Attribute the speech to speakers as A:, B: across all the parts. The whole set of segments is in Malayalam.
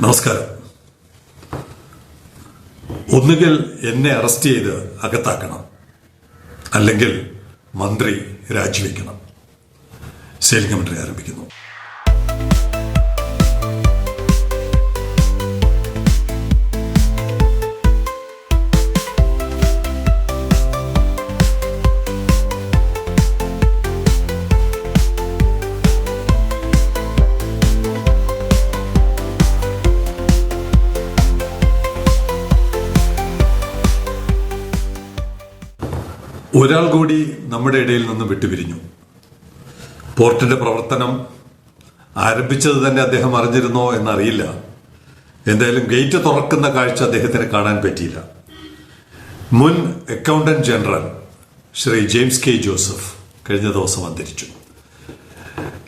A: നമസ്കാരം. ഒന്നുകിൽ എന്നെ അറസ്റ്റ് ചെയ്ത് അകത്താക്കണം. അല്ലെങ്കിൽ മന്ത്രി രാജിവെക്കണം. സേലിംഗ മന്ത്രി ആരംഭിക്കുന്നു. ഒരാൾ കൂടി നമ്മുടെ ഇടയിൽ നിന്ന് വിട്ടുപിരിഞ്ഞു. പോർട്ടിന്റെ പ്രവർത്തനം ആരംഭിച്ചത് തന്നെ അദ്ദേഹം അറിഞ്ഞിരുന്നോ എന്നറിയില്ല. എന്തായാലും ഗേറ്റ് തുറക്കുന്ന കാഴ്ച അദ്ദേഹത്തിന് കാണാൻ പറ്റിയില്ല. മുൻ accountant general Shri James K Joseph കഴിഞ്ഞ ദിവസം അന്തരിച്ചു.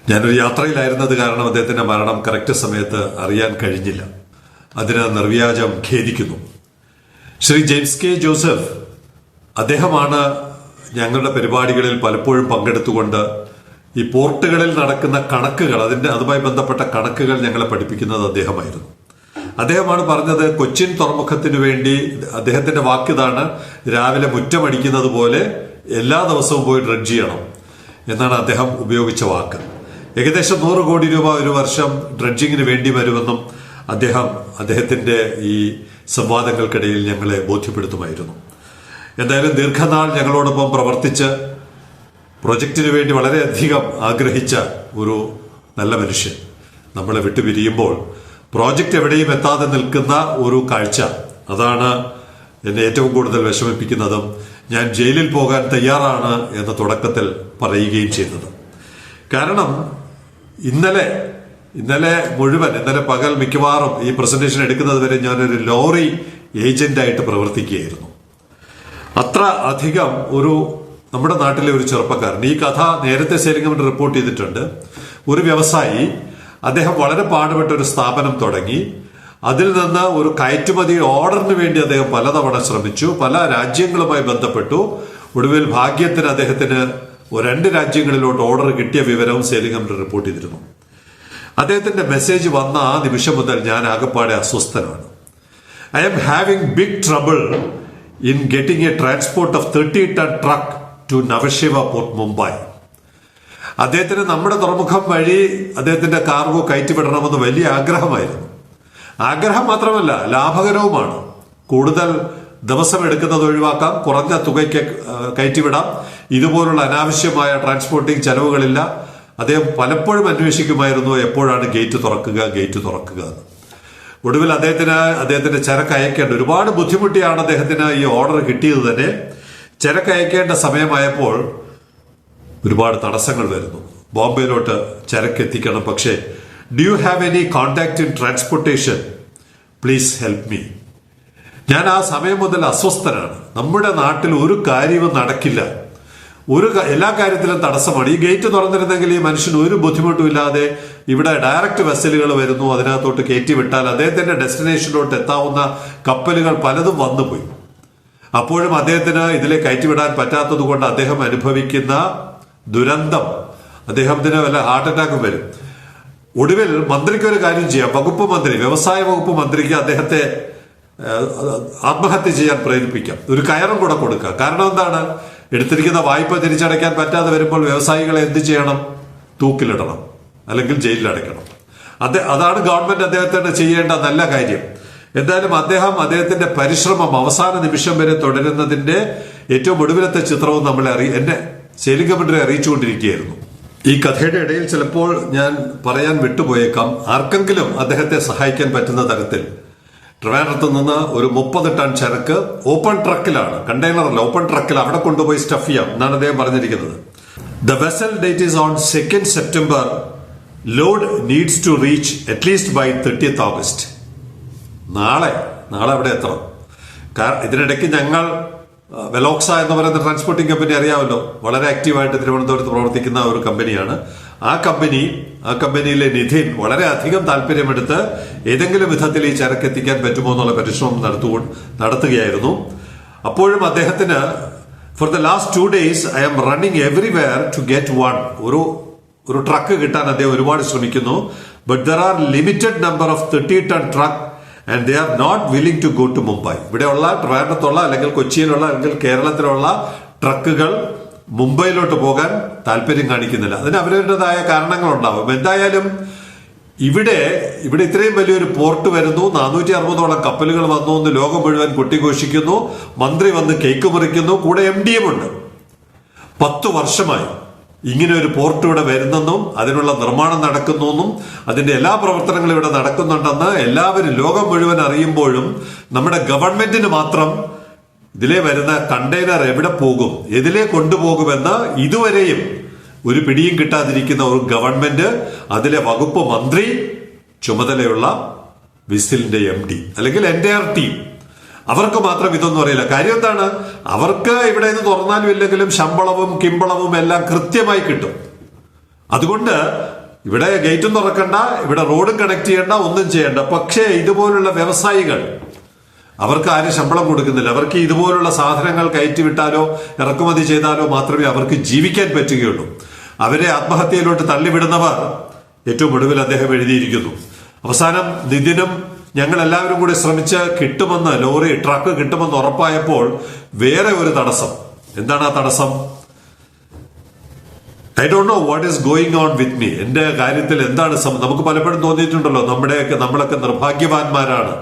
A: ഞാനൊരു യാത്രയിലായിരുന്നത് കാരണം അദ്ദേഹത്തിന്റെ മരണം കറക്റ്റ് സമയത്ത് അറിയാൻ കഴിഞ്ഞില്ല. അതിന് നിർവ്യാജം ഖേദിക്കുന്നു. ശ്രീ ജെയിംസ് കെ ജോസഫ് അദ്ദേഹമാണ് ഞങ്ങളുടെ പരിപാടികളിൽ പലപ്പോഴും പങ്കെടുത്തുകൊണ്ട് ഈ പോർട്ടുകളിൽ നടക്കുന്ന കണക്കുകൾ അതിന്റെ അതുമായി ബന്ധപ്പെട്ട കണക്കുകൾ ഞങ്ങളെ പഠിപ്പിക്കുന്നത് അദ്ദേഹമായിരുന്നു. അദ്ദേഹമാണ് പറഞ്ഞത് കൊച്ചിൻ തുറമുഖത്തിന് വേണ്ടി അദ്ദേഹത്തിന്റെ വാക്കിതാണ് രാവിലെ മുറ്റമടിക്കുന്നത് പോലെ എല്ലാ ദിവസവും പോയി ഡ്രഡ്ജ് ചെയ്യണം എന്നാണ് അദ്ദേഹം ഉപയോഗിച്ച വാക്ക്. ഏകദേശം നൂറ് കോടി രൂപ ഒരു വർഷം ഡ്രഡ്ജിങ്ങിന് വേണ്ടി വരുമെന്നും അദ്ദേഹം അദ്ദേഹത്തിന്റെ ഈ സംവാദങ്ങൾക്കിടയിൽ ഞങ്ങളെ ബോധ്യപ്പെടുത്തുമായിരുന്നു. എന്തായാലും ദീർഘനാൾ ഞങ്ങളോടൊപ്പം പ്രവർത്തിച്ച് പ്രൊജക്റ്റിന് വേണ്ടി വളരെയധികം ആഗ്രഹിച്ച ഒരു നല്ല മനുഷ്യൻ നമ്മളെ വിട്ടുപിരിയുമ്പോൾ പ്രോജക്റ്റ് എവിടെയും എത്താതെ നിൽക്കുന്ന ഒരു കാഴ്ച. അതാണ് എന്നെ ഏറ്റവും കൂടുതൽ വിഷമിപ്പിക്കുന്നതും ഞാൻ ജയിലിൽ പോകാൻ തയ്യാറാണ് എന്ന തുടക്കത്തിൽ പറയുകയും ചെയ്തത്. കാരണം ഇന്നലെ ഇന്നലെ മുഴുവൻ ഇന്നലെ പകൽ മിക്കവാറും ഈ പ്രസന്റേഷൻ എടുക്കുന്നത് വരെ ഞാനൊരു ലോറി ഏജന്റായിട്ട് പ്രവർത്തിക്കുകയായിരുന്നു. അത്ര അധികം ഒരു നമ്മുടെ നാട്ടിലെ ഒരു ചെറുപ്പക്കാരൻ. ഈ കഥ നേരത്തെ സേലിംഗം റിപ്പോർട്ട് ചെയ്തിട്ടുണ്ട്. ഒരു വ്യവസായി അദ്ദേഹം വളരെ പാടുപെട്ട ഒരു സ്ഥാപനം തുടങ്ങി. അതിൽ നിന്ന് ഒരു കയറ്റുമതി ഓർഡറിന് വേണ്ടി അദ്ദേഹം പലതവണ ശ്രമിച്ചു. പല രാജ്യങ്ങളുമായി ബന്ധപ്പെട്ടു. ഒടുവിൽ ഭാഗ്യത്തിന് അദ്ദേഹത്തിന് രണ്ട് രാജ്യങ്ങളിലോട്ട് ഓർഡർ കിട്ടിയ വിവരവും സേലിംഗം റിപ്പോർട്ട് ചെയ്തിരുന്നു. അദ്ദേഹത്തിന്റെ മെസ്സേജ് വന്ന ആ നിമിഷം മുതൽ ഞാൻ ആകപ്പാടെ അസ്വസ്ഥനാണ്. I'm having big trouble in getting a transport of thirty ton truck to Nhava Sheva Port, Mumbai. അദ്ദേഹത്തിന് നമ്മുടെ തുറമുഖം വഴി അദ്ദേഹത്തിന്റെ കാർഗോ കയറ്റിവിടണമെന്ന് വലിയ ആഗ്രഹമായിരുന്നു. ആഗ്രഹം മാത്രമല്ല ലാഭകരവുമാണ്. കൂടുതൽ ദിവസം എടുക്കുന്നത് ഒഴിവാക്കാം കുറഞ്ഞ തുകയ്ക്ക് കയറ്റിവിടാം. ഇതുപോലുള്ള അനാവശ്യമായ ട്രാൻസ്പോർട്ടിംഗ് ചെലവുകളില്ല. അദ്ദേഹം പലപ്പോഴും അന്വേഷിക്കുമായിരുന്നു എപ്പോഴാണ് ഗേറ്റ് തുറക്കുക ഗേറ്റ് തുറക്കുക എന്ന്. ഒടുവിൽ അദ്ദേഹത്തിന് അദ്ദേഹത്തിന്റെ ചരക്ക് അയക്കേണ്ട ഒരുപാട് ബുദ്ധിമുട്ടിയാണ് അദ്ദേഹത്തിന് ഈ ഓർഡർ കിട്ടിയത് തന്നെ. ചരക്ക് അയക്കേണ്ട സമയമായപ്പോൾ ഒരുപാട് തടസ്സങ്ങൾ വരുന്നു. ബോംബെയിലോട്ട് ചരക്ക് എത്തിക്കണം. പക്ഷേ do you have any contact in transportation please help me ഞാൻ ആ സമയം മുതൽ അസ്വസ്ഥനാണ്. നമ്മുടെ നാട്ടിൽ ഒരു കാര്യവും നടക്കില്ല. ഒരു എല്ലാ കാര്യത്തിലും തടസ്സമാണ്. ഈ ഗേറ്റ് തുറന്നിരുന്നെങ്കിൽ ഈ മനുഷ്യന് ഒരു ബുദ്ധിമുട്ടും ഇല്ലാതെ ഇവിടെ ഡയറക്റ്റ് വെസലുകൾ വരുന്നു. അതിനകത്തോട്ട് കയറ്റി വിട്ടാൽ അദ്ദേഹത്തിന്റെ ഡെസ്റ്റിനേഷനിലോട്ട് എത്താവുന്ന കപ്പലുകൾ പലതും വന്നുപോയി അപ്പോഴും അദ്ദേഹത്തിന് ഇതിലെ കയറ്റിവിടാൻ പറ്റാത്തത് കൊണ്ട് അദ്ദേഹം അനുഭവിക്കുന്ന ദുരന്തം. അദ്ദേഹത്തിന് വല്ല ഹാർട്ട് അറ്റാക്കും വരും. ഒടുവിൽ മന്ത്രിക്ക് ഒരു കാര്യം ചെയ്യാം. വകുപ്പ് മന്ത്രി വ്യവസായ വകുപ്പ് മന്ത്രിക്ക് അദ്ദേഹത്തെ ആത്മഹത്യ ചെയ്യാൻ പ്രേരിപ്പിക്കാം. ഒരു കയറും കൂടെ കൊടുക്കുക കാരണം എന്താണ്? എടുത്തിരിക്കുന്ന വായ്പ തിരിച്ചടയ്ക്കാൻ പറ്റാതെ വരുമ്പോൾ വ്യവസായികളെ എന്ത് ചെയ്യണം? തൂക്കിലിടണം. അല്ലെങ്കിൽ ജയിലിൽ അടയ്ക്കണം. അദ്ദേഹം അതാണ് ഗവൺമെന്റ് അദ്ദേഹത്തിന് ചെയ്യേണ്ട നല്ല കാര്യം. എന്തായാലും അദ്ദേഹം അദ്ദേഹത്തിന്റെ പരിശ്രമം അവസാന നിമിഷം വരെ തുടരുന്നതിന്റെ ഏറ്റവും ഒടുവിലത്തെ ചിത്രവും നമ്മളെ അറിയ എന്നെ സേലിംഗ മന്ത്രി അറിയിച്ചുകൊണ്ടിരിക്കുകയായിരുന്നു. ഈ കഥയുടെ ഇടയിൽ ചിലപ്പോൾ ഞാൻ പറയാൻ വിട്ടുപോയേക്കാം. ആർക്കെങ്കിലും അദ്ദേഹത്തെ സഹായിക്കാൻ പറ്റുന്ന തരത്തിൽ. ട്രിവാൻഡ്രത്ത് നിന്ന് ഒരു മുപ്പത് ടൺ ചരക്ക് ഓപ്പൺ ട്രക്കിലാണ് കണ്ടെയ്നറല്ല ഓപ്പൺ ട്രക്കിൽ അവിടെ കൊണ്ടുപോയി സ്റ്റഫ് ചെയ്യാം എന്നാണ് അദ്ദേഹം പറഞ്ഞിരിക്കുന്നത്. The vessel date is on second September load needs to reach at least by thirtieth August നാളെ നാളെ അവിടെ എത്തണം. കാരണം ഇതിനിടയ്ക്ക് ഞങ്ങൾ വെലോക്സ എന്ന് പറയുന്ന ട്രാൻസ്പോർട്ടിംഗ് കമ്പനി അറിയാമല്ലോ. വളരെ ആക്റ്റീവായിട്ട് തിരുവനന്തപുരത്ത് പ്രവർത്തിക്കുന്ന ഒരു കമ്പനിയാണ് ആ കമ്പനി ആ കമ്പനിയിലെ നിധിൻ വളരെ അധികം താല്പര്യമെടുത്ത് ഏതെങ്കിലും വിധത്തിൽ ഈ ചരക്ക് എത്തിക്കാൻ പറ്റുമോ എന്നുള്ള പരിശ്രമം നടത്തു നടത്തുകയായിരുന്നു. അപ്പോഴും അദ്ദേഹത്തിന് for the last two days I'm running everywhere to get one ഒരു ഒരു ട്രക്ക് കിട്ടാൻ അദ്ദേഹം ഒരുപാട് ശ്രമിക്കുന്നു. But there are limited number of thirty ton truck and they are not willing to go to Mumbai ഇവിടെയുള്ള ട്രിവാൻഡ്രത്തുള്ള അല്ലെങ്കിൽ കൊച്ചിയിലുള്ള അല്ലെങ്കിൽ കേരളത്തിലുള്ള ട്രക്കുകൾ മുംബൈയിലോട്ട് പോകാൻ താല്പര്യം കാണിക്കുന്നില്ല. അതിന് അവരവരുടേതായ കാരണങ്ങളുണ്ടാവും. എന്തായാലും ഇവിടെ ഇവിടെ ഇത്രയും വലിയൊരു പോർട്ട് വരുന്നു. നാനൂറ്റി അറുപതോളം കപ്പലുകൾ വന്നു എന്ന് ലോകം മുഴുവൻ കൊട്ടിഘോഷിക്കുന്നു. മന്ത്രി വന്ന് കേക്ക് മുറിക്കുന്നു. കൂടെ എം ഡി എം ഉണ്ട്. പത്ത് വർഷമായി. ഇങ്ങനെ ഒരു പോർട്ട് ഇവിടെ വരുന്നെന്നും അതിനുള്ള നിർമ്മാണം നടക്കുന്നുവെന്നും അതിന്റെ എല്ലാ പ്രവർത്തനങ്ങളും ഇവിടെ നടക്കുന്നുണ്ടെന്ന് എല്ലാവരും ലോകം മുഴുവൻ അറിയുമ്പോഴും നമ്മുടെ ഗവൺമെന്റിന് മാത്രം ഇതിലെ വരുന്ന കണ്ടെയ്നർ എവിടെ പോകും എതിലെ കൊണ്ടുപോകുമെന്ന് ഇതുവരെയും ഒരു പിടിയും കിട്ടാതിരിക്കുന്ന ഒരു ഗവൺമെന്റ് അതിലെ വകുപ്പ് മന്ത്രി ചുമതലയുള്ള വിസിലിന്റെ എം ഡി അല്ലെങ്കിൽ എന്റെ ടീം. അവർക്ക് മാത്രം ഇതൊന്നും അറിയില്ല. കാര്യം എന്താണ്? അവർക്ക് ഇവിടെ നിന്ന് തുറന്നാലും ഇല്ലെങ്കിലും ശമ്പളവും കിമ്പളവും എല്ലാം കൃത്യമായി കിട്ടും. അതുകൊണ്ട് ഇവിടെ ഗേറ്റും തുറക്കണ്ട ഇവിടെ റോഡും കണക്ട് ചെയ്യണ്ട ഒന്നും ചെയ്യണ്ട. പക്ഷേ ഇതുപോലുള്ള വ്യവസായികൾ അവർക്ക് ആരും ശമ്പളം കൊടുക്കുന്നില്ല. അവർക്ക് ഇതുപോലുള്ള സാധനങ്ങൾ കയറ്റിവിട്ടാലോ ഇറക്കുമതി ചെയ്താലോ മാത്രമേ അവർക്ക് ജീവിക്കാൻ പറ്റുകയുള്ളൂ. അവരെ ആത്മഹത്യയിലോട്ട് തള്ളിവിടുന്നവർ ഏറ്റവും ഒടുവിൽ അദ്ദേഹം എഴുതിയിരിക്കുന്നു. അവസാനം നിതിനും ഞങ്ങൾ എല്ലാവരും കൂടി ശ്രമിച്ച് കിട്ടുമെന്ന് ലോറി ട്രക്ക് കിട്ടുമെന്ന് ഉറപ്പായപ്പോൾ വേറെ ഒരു തടസ്സം. എന്താണ് ആ തടസ്സം? I don't know what is going on with me എന്റെ കാര്യത്തിൽ എന്താണ് നമുക്ക് പലപ്പോഴും തോന്നിയിട്ടുണ്ടല്ലോ നമ്മുടെയൊക്കെ നമ്മളൊക്കെ നിർഭാഗ്യവാന്മാരാണ്.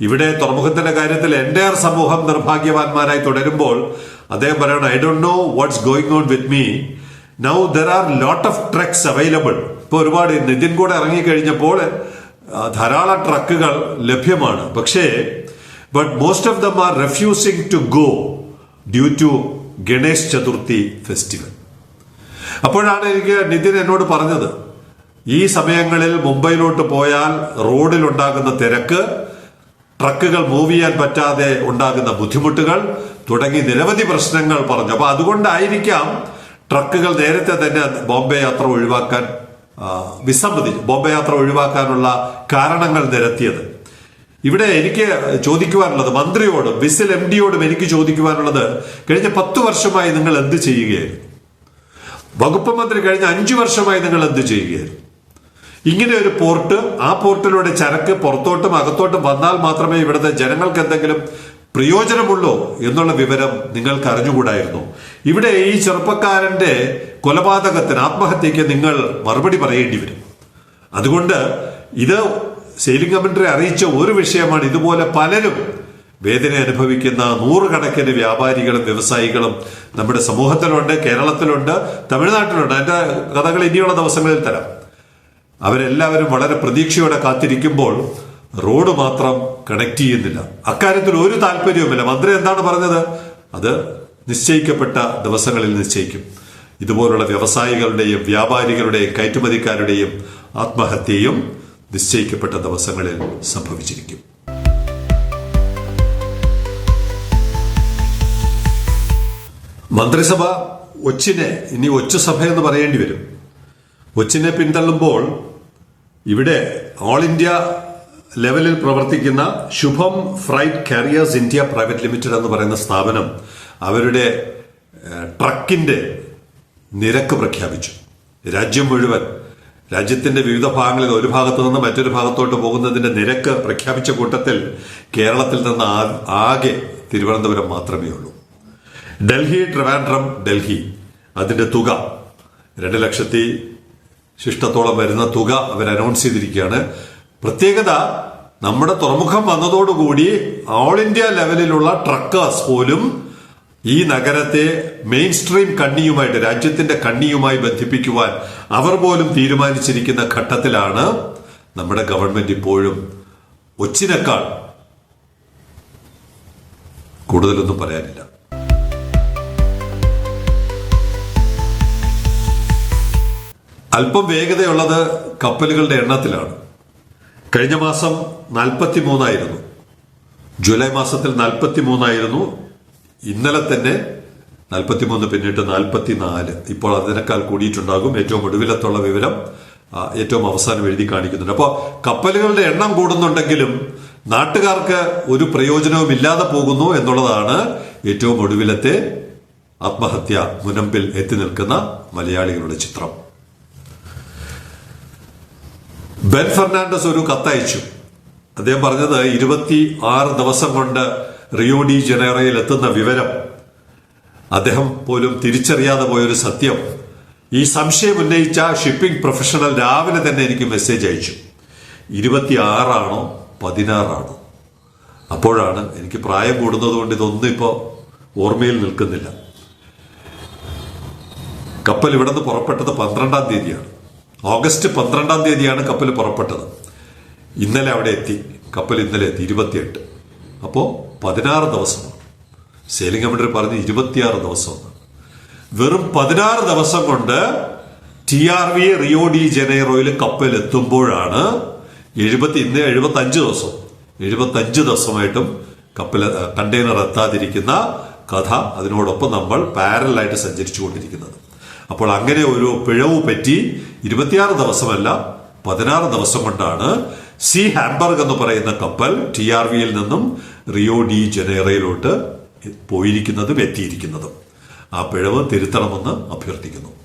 A: ഇവിടെ തുറമുഖത്തിന്റെ കാര്യത്തിൽ എന്റെ സമൂഹം നിർഭാഗ്യവാന്മാരായി തുടരുമ്പോൾ അദ്ദേഹം പറയണം I don't know what's going on with me now there are lot of trucks available ഇപ്പൊ ഒരുപാട് നിതിൻ കൂടെ ഇറങ്ങിക്കഴിഞ്ഞപ്പോൾ ധാരാളം ട്രക്കുകൾ ലഭ്യമാണ്. പക്ഷേ but most of them are refusing to go due to Ganesh Chaturthi festival അപ്പോഴാണ് എനിക്ക് നിതിൻ എന്നോട് പറഞ്ഞത് ഈ സമയങ്ങളിൽ മുംബൈയിലോട്ട് പോയാൽ റോഡിൽ ഉണ്ടാകുന്ന തിരക്ക് ട്രക്കുകൾ മൂവ് ചെയ്യാൻ പറ്റാതെ ഉണ്ടാകുന്ന ബുദ്ധിമുട്ടുകൾ തുടങ്ങി നിരവധി പ്രശ്നങ്ങൾ പറഞ്ഞു. അപ്പൊ അതുകൊണ്ടായിരിക്കാം ട്രക്കുകൾ നേരത്തെ തന്നെ ബോംബെ യാത്ര ഒഴിവാക്കാൻ വിസമ്മതിച്ചു. ബോംബെ യാത്ര ഒഴിവാക്കാനുള്ള കാരണങ്ങൾ നിരത്തിയത്. ഇവിടെ എനിക്ക് ചോദിക്കുവാനുള്ളത് മന്ത്രിയോടും വിസിൽ എം ഡിയോടും എനിക്ക് ചോദിക്കുവാനുള്ളത് കഴിഞ്ഞ പത്ത് വർഷമായി നിങ്ങൾ എന്ത് ചെയ്യുകയായിരുന്നു? വകുപ്പ് മന്ത്രി കഴിഞ്ഞ അഞ്ചു വർഷമായി നിങ്ങൾ എന്ത് ചെയ്യുകയായിരുന്നു? ഇങ്ങനെ ഒരു പോർട്ട് ആ പോർട്ടിലൂടെ ചരക്ക് പുറത്തോട്ടും അകത്തോട്ടും വന്നാൽ മാത്രമേ ഇവിടുത്തെ ജനങ്ങൾക്ക് എന്തെങ്കിലും പ്രയോജനമുള്ളൂ എന്നുള്ള വിവരം നിങ്ങൾക്ക് അറിഞ്ഞുകൂടായിരുന്നു. ഇവിടെ ഈ ചെറുപ്പക്കാരന്റെ കൊലപാതകത്തിന് ആത്മഹത്യക്ക് നിങ്ങൾ മറുപടി പറയേണ്ടി വരും. അതുകൊണ്ട് ഇത് സെയിലിംഗ് കമന്ററി അറിയിച്ച ഒരു വിഷയമാണ് ഇതുപോലെ പലരും വേദന അനുഭവിക്കുന്ന നൂറുകണക്കിന് വ്യാപാരികളും വ്യവസായികളും നമ്മുടെ സമൂഹത്തിലുണ്ട് കേരളത്തിലുണ്ട് തമിഴ്നാട്ടിലുണ്ട്. അതിന്റെ കഥകൾ ഇനിയുള്ള ദിവസങ്ങളിൽ തരാം. അവരെല്ലാവരും വളരെ പ്രതീക്ഷയോടെ കാത്തിരിക്കുമ്പോൾ റോഡ് മാത്രം കണക്ട് ചെയ്യുന്നില്ല. അക്കാര്യത്തിൽ ഒരു താല്പര്യവുമില്ല. മന്ത്രി എന്താണ് പറഞ്ഞത്? അത് നിശ്ചയിക്കപ്പെട്ട ദിവസങ്ങളിൽ നിശ്ചയിക്കും. ഇതുപോലുള്ള വ്യവസായികളുടെയും വ്യാപാരികളുടെയും കയറ്റുമതിക്കാരുടെയും ആത്മഹത്യയും നിശ്ചയിക്കപ്പെട്ട ദിവസങ്ങളിൽ സംഭവിച്ചിരിക്കും. മന്ത്രിസഭ ഒച്ചിനെ ഇനി ഒച്ചുസഭ എന്ന് പറയേണ്ടി വരും. ഒച്ചിനെ പിന്തള്ളുമ്പോൾ ഇവിടെ ഓൾ ഇന്ത്യ ലെവലിൽ പ്രവർത്തിക്കുന്ന Shubham freight carriers India private limited എന്ന് പറയുന്ന സ്ഥാപനം അവരുടെ ട്രക്കിന്റെ നിരക്ക് പ്രഖ്യാപിച്ചു. രാജ്യം മുഴുവൻ രാജ്യത്തിന്റെ വിവിധ ഭാഗങ്ങളിൽ ഒരു ഭാഗത്തു നിന്ന് മറ്റൊരു ഭാഗത്തോട്ട് പോകുന്നതിന്റെ നിരക്ക് പ്രഖ്യാപിച്ച കൂട്ടത്തിൽ കേരളത്തിൽ നിന്ന് ആകെ തിരുവനന്തപുരം മാത്രമേ ഉള്ളൂ ഡൽഹി ട്രിവാൻഡ്രം ഡൽഹി അതിന്റെ തുക. രണ്ട് ലക്ഷത്തി ശിഷ്ടത്തോളം വരുന്ന തുക അവർ അനൗൺസ് ചെയ്തിരിക്കുകയാണ്. പ്രത്യേകത നമ്മുടെ തുറമുഖം വന്നതോടുകൂടി ഓൾ ഇന്ത്യ ലെവലിലുള്ള ട്രക്കേഴ്സ് പോലും ഈ നഗരത്തെ മെയിൻ സ്ട്രീം കണ്ണിയുമായിട്ട് രാജ്യത്തിന്റെ കണ്ണിയുമായി ബന്ധിപ്പിക്കുവാൻ അവർ പോലും തീരുമാനിച്ചിരിക്കുന്ന ഘട്ടത്തിലാണ് നമ്മുടെ ഗവൺമെന്റ് ഇപ്പോഴും ഒച്ചിനേക്കാൾ കൂടുതലൊന്നും പറയാനില്ല. അല്പം വേഗതയുള്ളത് കപ്പലുകളുടെ എണ്ണത്തിലാണ്. കഴിഞ്ഞ മാസം നാൽപ്പത്തി മൂന്നായിരുന്നു ജൂലൈ മാസത്തിൽ നാൽപ്പത്തി മൂന്നായിരുന്നു ഇന്നലെ തന്നെ നാൽപ്പത്തി മൂന്ന് പിന്നിട്ട് നാൽപ്പത്തി നാല് ഇപ്പോൾ അതിനേക്കാൾ കൂടിയിട്ടുണ്ടാകും. ഏറ്റവും ഒടുവിലത്തുള്ള വിവരം ഏറ്റവും അവസാനം എഴുതി കാണിക്കുന്നുണ്ട്. അപ്പോൾ കപ്പലുകളുടെ എണ്ണം കൂടുന്നുണ്ടെങ്കിലും നാട്ടുകാർക്ക് ഒരു പ്രയോജനവും ഇല്ലാതെ പോകുന്നു എന്നുള്ളതാണ് ഏറ്റവും ഒടുവിലത്തെ ആത്മഹത്യ മുനമ്പിൽ എത്തി നിൽക്കുന്ന മലയാളികളുടെ ചിത്രം. ബെൻ ഫെർണാണ്ടസ് ഒരു കത്തയച്ചു. അദ്ദേഹം പറഞ്ഞത് ഇരുപത്തി ആറ് ദിവസം കൊണ്ട് റിയോ ഡി ജനേറയിൽ എത്തുന്ന വിവരം അദ്ദേഹം പോലും തിരിച്ചറിയാതെ പോയൊരു സത്യം. ഈ സംശയം ഉന്നയിച്ച ഷിപ്പിംഗ് പ്രൊഫഷണൽ രാവിലെ തന്നെ എനിക്ക് മെസ്സേജ് അയച്ചു. ഇരുപത്തി ആറാണോ പതിനാറാണോ? അപ്പോഴാണ് എനിക്ക് പ്രായം കൂടുന്നത് കൊണ്ട് ഇതൊന്നും ഇപ്പോൾ ഓർമ്മയിൽ നിൽക്കുന്നില്ല. കപ്പൽ ഇവിടെ നിന്ന് പുറപ്പെട്ടത് പന്ത്രണ്ടാം തീയതിയാണ്. ഓഗസ്റ്റ് പന്ത്രണ്ടാം തീയതിയാണ് കപ്പൽ പുറപ്പെട്ടത്. ഇന്നലെ അവിടെ എത്തി. കപ്പൽ ഇന്നലെ എത്തി. ഇരുപത്തിയെട്ട്. അപ്പോൾ പതിനാറ് ദിവസമാണ് സെയിലിംഗ് കമൻഡർ പറഞ്ഞ് ഇരുപത്തിയാറ് ദിവസം. വെറും പതിനാറ് ദിവസം കൊണ്ട് T R V Rio de ജനൈറോയിൽ കപ്പൽ എത്തുമ്പോഴാണ് എഴുപത്തി ഇന്ന് എഴുപത്തി അഞ്ച് ദിവസം. എഴുപത്തി അഞ്ച് ദിവസമായിട്ടും കപ്പൽ കണ്ടെയ്നർ എത്താതിരിക്കുന്ന കഥ അതിനോടൊപ്പം നമ്മൾ പാരലായിട്ട് സഞ്ചരിച്ചു കൊണ്ടിരിക്കുന്നത് അപ്പോൾ അങ്ങനെ ഒരു പിഴവ് പറ്റി ഇരുപത്തിയാറ് ദിവസമല്ല പതിനാറ് ദിവസം കൊണ്ടാണ് സി ഹാംബർഗ് എന്ന് പറയുന്ന കപ്പൽ ടി ആർ വിയിൽ നിന്നും റിയോ ഡി ജനേറയിലോട്ട് പോയിരിക്കുന്നതും എത്തിയിരിക്കുന്നതും. ആ പിഴവ് തിരുത്തണമെന്ന് അഭ്യർത്ഥിക്കുന്നു.